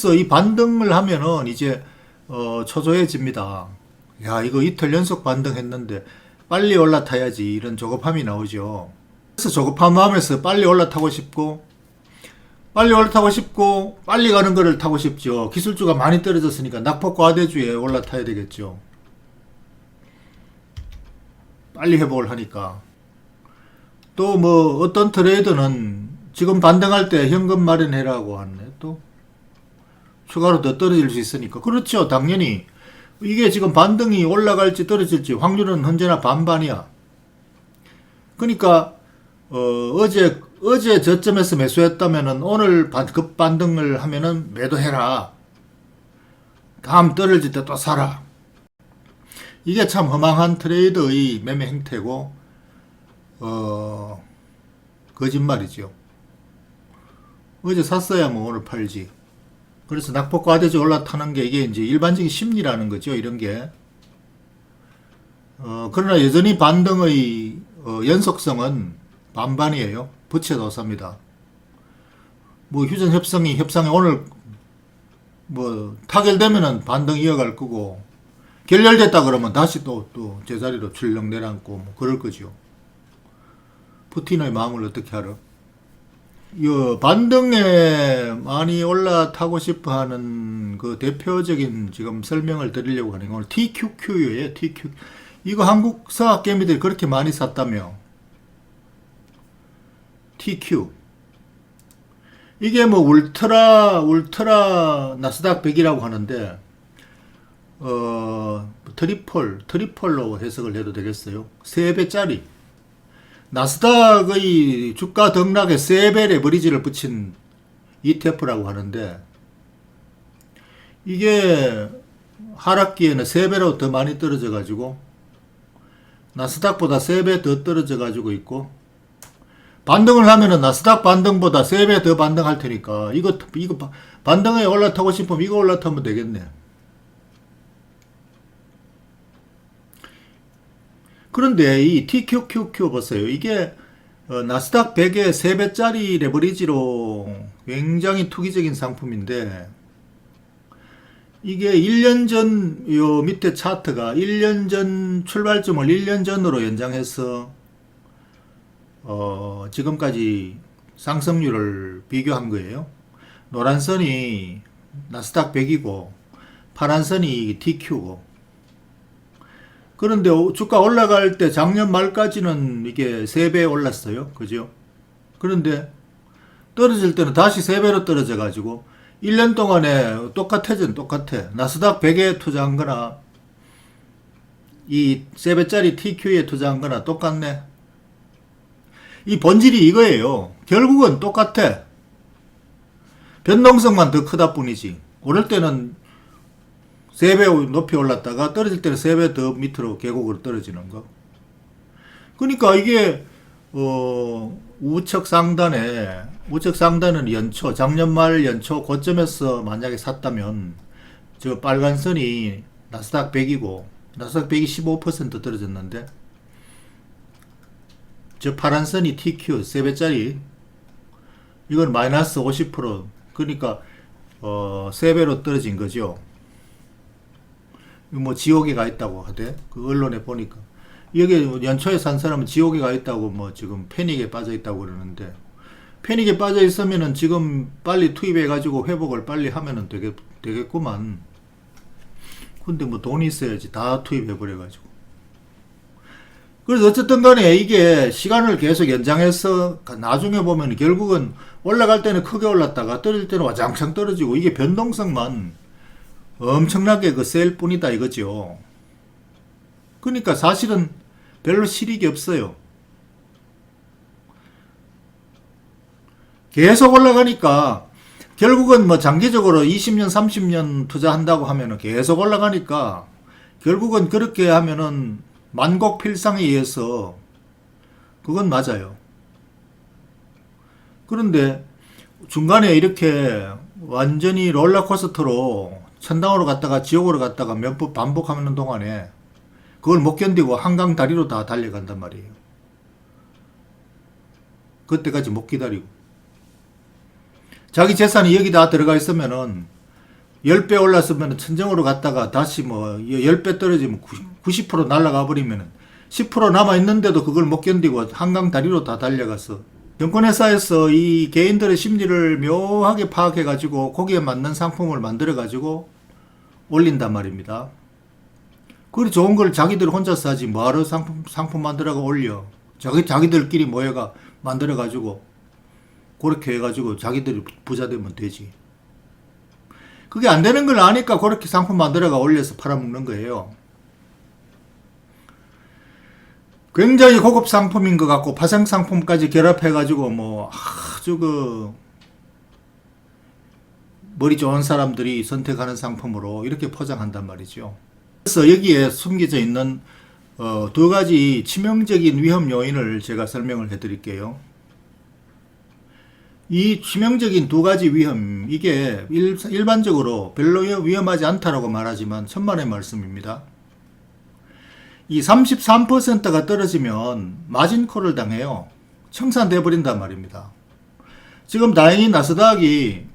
그래서 이 반등을 하면은 이제 어, 초조해집니다. 야 이거 이틀 연속 반등했는데 빨리 올라타야지 이런 조급함이 나오죠. 그래서 조급한 마음에서 빨리 올라타고 싶고 빨리 올라타고 싶고 빨리 가는 거를 타고 싶죠. 기술주가 많이 떨어졌으니까 낙폭 과대주에 올라타야 되겠죠. 빨리 회복을 하니까. 또 뭐 어떤 트레이더는 지금 반등할 때 현금 마련해라고 하네. 또 추가로 더 떨어질 수 있으니까. 그렇죠. 당연히 이게 지금 반등이 올라갈지 떨어질지 확률은 언제나 반반이야. 그러니까 어, 어제 어제 저점에서 매수했다면은 오늘 반- 급반등을 하면은 매도해라. 다음 떨어질 때 또 사라. 이게 참 허망한 트레이더의 매매 행태고 어 거짓말이죠. 어제 샀어야 뭐 오늘 팔지. 그래서 낙폭 과대지 올라타는 게 이게 이제 일반적인 심리라는 거죠. 이런 게. 어, 그러나 여전히 반등의 어, 연속성은 반반이에요. 부채도사입니다. 뭐 휴전 협상이 협상이 오늘 뭐 타결되면은 반등 이어갈 거고 결렬됐다 그러면 다시 또 또 제자리로 출렁 내려앉고 뭐 그럴 거죠. 푸틴의 마음을 어떻게 알아? 이 반등에 많이 올라타고 싶어 하는 그 대표적인 지금 설명을 드리려고 하는 건 TQQ예요. TQ. 이거 한국 서학 개미들이 그렇게 많이 샀다며. TQ. 이게 뭐 울트라 울트라 나스닥 100이라고 하는데 어 트리플 트리플로 해석을 해도 되겠어요. 3배짜리 나스닥의 주가 등락에 3배 레버리지를 붙인 ETF라고 하는데 이게 하락기에는 3배로 더 많이 떨어져 가지고 나스닥보다 3배 더 떨어져 가지고 있고 반등을 하면은 나스닥 반등보다 3배 더 반등할 테니까 이거 이거 바- 반등에 올라타고 싶으면 이거 올라타면 되겠네. 그런데 이 TQQQ 보세요. 이게 어, 나스닥 100의 3배짜리 레버리지로 굉장히 투기적인 상품인데 이게 1년 전 요 밑에 차트가 1년 전 출발점을 1년 전으로 연장해서 어, 지금까지 상승률을 비교한 거예요. 노란 선이 나스닥 100이고 파란 선이 TQ고 그런데 오- 주가 올라갈 때 작년 말까지는 이게 3배 올랐어요. 그죠? 그런데 떨어질 때는 다시 3배로 떨어져 가지고 1년 동안에 똑같아진 똑같아. 나스닥 100에 투자한 거나 이 3배짜리 TQ에 투자한 거나 똑같네. 이 본질이 이거예요. 결국은 똑같아. 변동성만 더 크다 뿐이지. 오를 때는 3배 높이 올랐다가 떨어질 때는 3배 더 밑으로 계곡으로 떨어지는 거. 그러니까 이게 어 우측 상단에 우측 상단은 연초 작년 말 연초 고점에서 만약에 샀다면 저 빨간 선이 나스닥 100이고 나스닥 100이 15% 떨어졌는데 저 파란 선이 TQ 3배짜리 이건 마이너스 50% 그러니까 어 3배로 떨어진 거죠. 뭐 지옥에 가 있다고 하대. 그 언론에 보니까. 여기 연초에 산 사람은 지옥에 가 있다고 뭐 지금 패닉에 빠져 있다고 그러는데 패닉에 빠져 있으면은 지금 빨리 투입해 가지고 회복을 빨리 하면은 되겠, 되겠구만. 근데 뭐 돈이 있어야지 다 투입해 버려 가지고. 그래서 어쨌든 간에 이게 시간을 계속 연장해서 나중에 보면 결국은 올라갈 때는 크게 올랐다가 떨어질 때는 와장창 떨어지고 이게 변동성만 엄청나게 그 셀 뿐이다 이거죠. 그러니까 사실은 별로 실익이 없어요. 계속 올라가니까 결국은 뭐 장기적으로 20년, 30년 투자한다고 하면은 계속 올라가니까 결국은 그렇게 하면은 만곡필상에 의해서 그건 맞아요. 그런데 중간에 이렇게 완전히 롤러코스터로 천당으로 갔다가 지옥으로 갔다가 몇 번 반복하는 동안에 그걸 못 견디고 한강 다리로 다 달려간단 말이에요. 그때까지 못 기다리고. 자기 재산이 여기 다 들어가 있으면은 10배 올랐으면 천정으로 갔다가 다시 뭐 10배 떨어지면 90% 날아가 버리면 10% 남아 있는데도 그걸 못 견디고 한강 다리로 다 달려가서 정권회사에서 이 개인들의 심리를 묘하게 파악해 가지고 거기에 맞는 상품을 만들어 가지고 올린단 말입니다. 그리 좋은 걸 자기들 혼자 사지 뭐하러 상품 상품 만들어가 올려 자기 자기들끼리 모여가 만들어 가지고 그렇게 해가지고 자기들이 부자 되면 되지. 그게 안 되는 걸 아니까 그렇게 상품 만들어가 올려서 팔아먹는 거예요. 굉장히 고급 상품인 것 같고 파생 상품까지 결합해가지고 뭐 아주 그 머리 좋은 사람들이 선택하는 상품으로 이렇게 포장한단 말이죠. 그래서 여기에 숨겨져 있는 어, 두 가지 치명적인 위험 요인을 제가 설명을 해드릴게요. 이 치명적인 두 가지 위험, 이게 일, 일반적으로 별로 위험하지 않다라고 말하지만 천만의 말씀입니다. 이 33%가 떨어지면 마진콜을 당해요. 청산돼 버린단 말입니다. 지금 다행히 나스닥이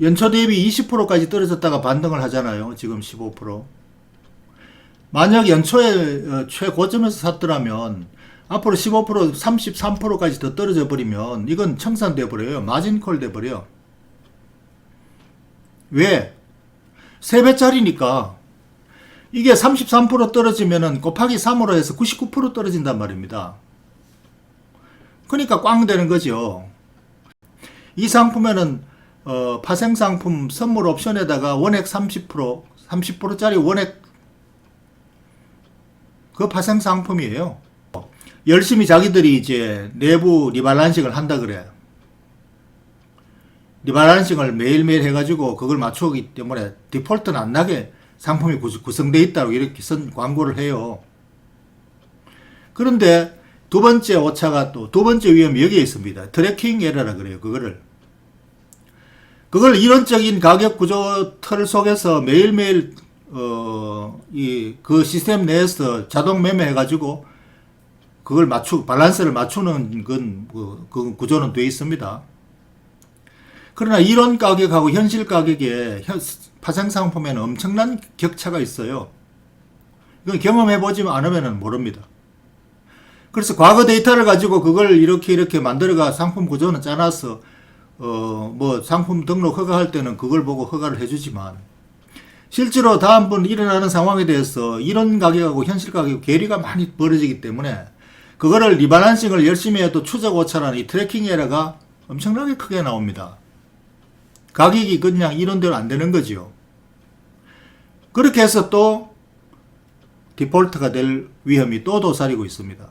연초 대비 20%까지 떨어졌다가 반등을 하잖아요. 지금 15%. 만약 연초에 어, 최고점에서 샀더라면 앞으로 15% 33%까지 더 떨어져 버리면 이건 청산돼 버려요. 마진콜 돼 버려. 왜? 3배짜리니까 이게 33% 떨어지면은 곱하기 3으로 해서 99% 떨어진단 말입니다. 그러니까 꽝 되는 거죠. 이 상품에는 어, 파생 상품 선물 옵션에다가 원액 30% 30%짜리 원액 그 파생 상품이에요. 열심히 자기들이 이제 내부 리발란싱을 한다 그래. 리발란싱을 매일매일 해가지고 그걸 맞추기 때문에 디폴트는 안 나게 상품이 구- 구성되어 있다고 이렇게 선 광고를 해요. 그런데 두 번째 오차가 또 두 번째 위험이 여기에 있습니다. 트래킹 에러라 그래요. 그거를. 그걸 이론적인 가격 구조 틀 속에서 매일매일 어, 이, 그 시스템 내에서 자동 매매해가지고 그걸 맞추, 밸런스를 맞추는 건, 그, 그 구조는 돼 있습니다. 그러나 이론 가격하고 현실 가격에 현- 파생 상품에는 엄청난 격차가 있어요. 이건 경험해보지 않으면 모릅니다. 그래서 과거 데이터를 가지고 그걸 이렇게 이렇게 만들어가 상품 구조는 짜놨어. 어, 뭐 상품 등록 허가할 때는 그걸 보고 허가를 해주지만 실제로 다음번 일어나는 상황에 대해서 이런 가격하고 현실 가격 괴리가 많이 벌어지기 때문에 그거를 리바란싱을 열심히 해도 추적 오차라는 이 트래킹 에러가 엄청나게 크게 나옵니다. 가격이 그냥 이론대로 안 되는 거지요. 그렇게 해서 또 디폴트가 될 위험이 또 도사리고 있습니다.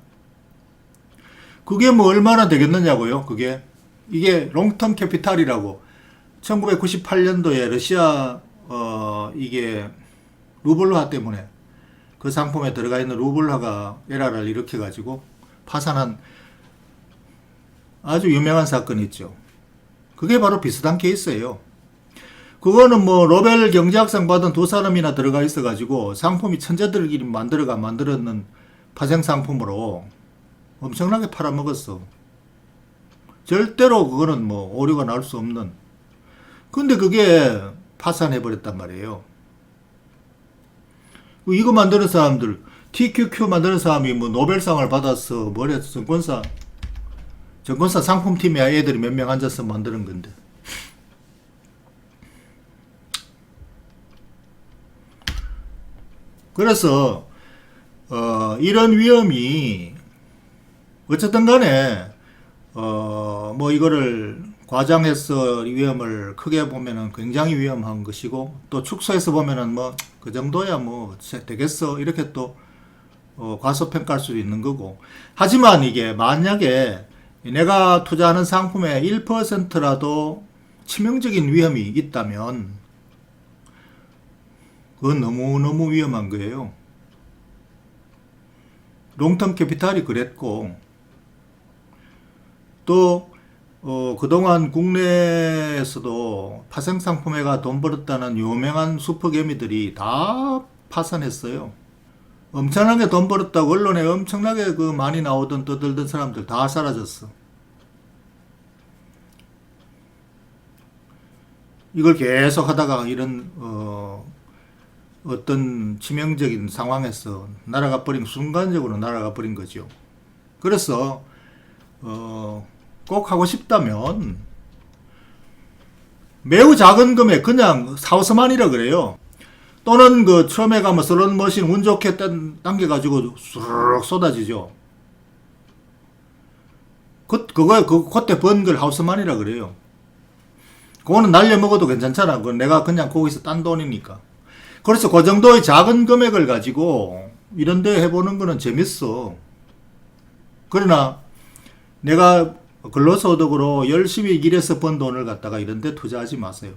그게 뭐 얼마나 되겠느냐고요, 그게. 이게 롱텀 캐피탈이라고 1998년도에 러시아 어 이게 루블화 때문에 그 상품에 들어가 있는 루블화가 에라를 일으켜 가지고 파산한 아주 유명한 사건이 있죠. 그게 바로 비슷한 케이스예요. 그거는 뭐 로벨 경제학상 받은 두 사람이나 들어가 있어 가지고 상품이 천재들끼리 만들어가 만들었는 파생 상품으로 엄청나게 팔아먹었어. 절대로 그거는 뭐 오류가 나올 수 없는. 근데 그게 파산해 버렸단 말이에요. 이거 만드는 사람들, TQQ 만드는 사람이 뭐 노벨상을 받아서 뭐래 정권사 정권사 상품팀에 애들이 몇 명 앉아서 만드는 건데. 그래서 어, 이런 위험이 어쨌든 간에 어, 뭐 이거를 과장해서 위험을 크게 보면은 굉장히 위험한 것이고 또 축소해서 보면은 뭐 그 정도야 뭐 되겠어 이렇게 또 어, 과소평가할 수도 있는 거고 하지만 이게 만약에 내가 투자하는 상품의 1%라도 치명적인 위험이 있다면 그건 너무너무 위험한 거예요. 롱텀 캐피탈이 그랬고 또 어, 그동안 국내에서도 파생상품회가 돈 벌었다는 유명한 슈퍼개미들이 다 파산했어요. 엄청나게 돈 벌었다고 언론에 엄청나게 그 많이 나오던 떠들던 사람들 다 사라졌어. 이걸 계속 하다가 이런 어, 어떤 치명적인 상황에서 날아가 버린 순간적으로 날아가 버린 거죠. 그래서 어, 꼭 하고 싶다면 매우 작은 금액 그냥 사우스만이라 그래요. 또는 그 처음에 가면 슬롯 머신 운 좋게 딴- 당겨가지고 수르륵 쏟아지죠. 그, 그거, 그, 그때 번걸 하우스만이라 그래요. 그거는 날려 먹어도 괜찮잖아. 그건 내가 그냥 거기서 딴 돈이니까. 그래서 그 정도의 작은 금액을 가지고 이런데 해보는 거는 재밌어. 그러나 내가 근로소득으로 열심히 일해서 번 돈을 갖다가 이런데 투자하지 마세요.